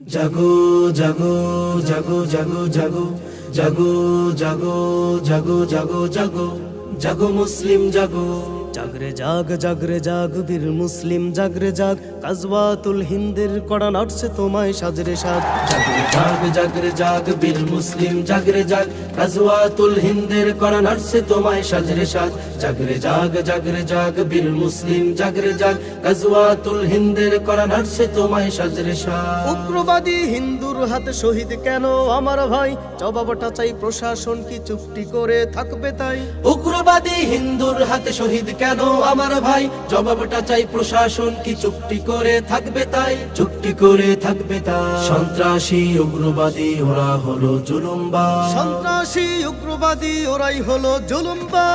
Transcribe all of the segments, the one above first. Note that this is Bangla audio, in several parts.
জাগো জাগো জাগো জাগো জাগো জাগো জাগো জাগো জাগো জাগো জাগো মুসলিম জাগো জাগরে জাগ জাগরে জাগ বীর মুসলিম জাগরে জাগ কাজওয়াতুল হিন্দের কড়া নাটছে তোমায় সাজরে সাজ। জাগরে জাগ জাগরে জাগ বীর মুসলিম জাগরে জাগ রাজওয়াতুল হিন্দের করা নার্সে তোমায় সাজরে সাজ। জাগরে জাগ জাগরে জাগ বীর মুসলিম জাগরে জাগ রাজওয়াতুল হিন্দের করা নার্সে তোমায় সাজরে সাজ। উগ্রবাদী হিন্দুর হাতে শহীদ কেন আমার ভাই? জবাবটা চাই প্রশাসন কি চুক্তি করে থাকবে তাই? উগ্রবাদী হিন্দুর হাতে শহীদ কেন আমার ভাই? জবাবটা চাই প্রশাসন কি চুক্তি করে থাকবে তাই? চুক্তি করে থাকবে তাই। সন্ত্রাসী উগ্রবাদী ওরা হলো জুলুম্বা। সন্ত্রাসী উগ্রবাদী ওরাই হলো জুলুম্বা।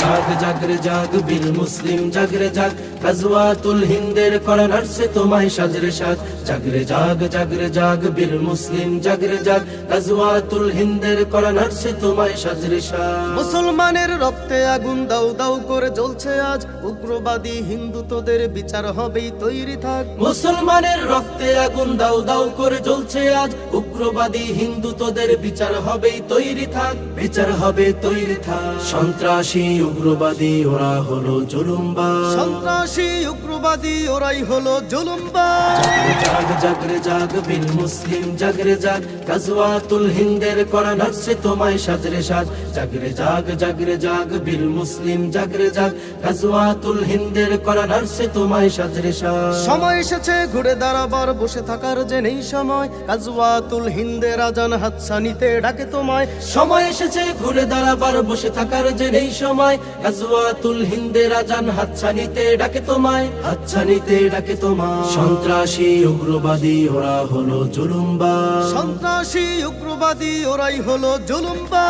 জাগ জাগরে জাগ বীর মুসলিম জাগরে জাগ। গাজওয়াতুল হিন্দের করা নার্সে তোমায় সাজরে সাজ। জাগরে জাগ জাগরে জাগ বীর মুসলিম জাগরে জাগ। গাজওয়াতুল হিন্দের করা নার্সে তোমায় সাজরে সাজ। মুসলমানের রক্তে আগুন দাউ দাউ করে জ্বলছে আজ উগ্রবাদী হিন্দু তোদের বিচার হবেই তৈরি থাক। মুসলমানের রক্তে আগুন দাও দাও করে জ্বলছে আজ উগ্রবাদী হিন্দু তোদের বিচার হবেই তৈরি থাক। বিচার হবে তৈরি থাক। সন্ত্রাসী উগ্রবাদী ওরা হলো জুলুম্বা। সন্ত্রাসী উগ্রবাদী ওরাই হলো জুলুম্বা। জাগ জাগরে জাগ বীর মুসলিম জাগরে জাগ। গাজওয়াতুল হিন্দের করা নাচছে তোমায় সাজরে সাজ। জাগরে জাগ জাগরে জাগ বীর মুসলিম জাগরে জাগ। গাজওয়াতুল হিন্দের করা নাচছে তোমায় সাজরে সময় এসেছে ঘুরে দাঁড়াবার বসে থাকার যে নেই সময়। কাজওয়াতুল হিন্দের আজান হাতছানিতে ডাকে তোমায়। সময় এসেছে ঘুরে দাঁড়াবার বসে থাকার যে নেই সময়। গাজওয়াতুল হিন্দের আজান হাতছানিতে ডাকে তোমায়। হাতছানিতে ডাকে তোমায়। সন্ত্রাসী উগ্রবাদী ওরা হলো জুলুম্বা সন্ত্রাসী উগ্রবাদী ওরাই হলো জুলুম্বা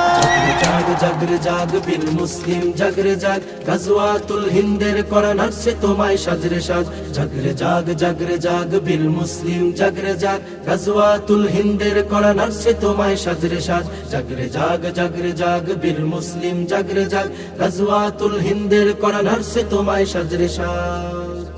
জাগরে জাগ, বীর মুসলিম জাগরে জাগ। গাজওয়াতুল হিন্দের করা নাচছে তোমায় সাজরে সাজ। জাগরে জাগ জাগরে জাগ, বীর মুসলিম জাগরে জাগ। গাজওয়াতুল হিন্দের করা নাচছে তোমায় সাজরে সাজ। জাগরে জাগ জাগরে জাগ, বীর মুসলিম জাগরে জাগ। গাজওয়াতুল হিন্দের করা নাচছে তোমায় সাজরে সাজ।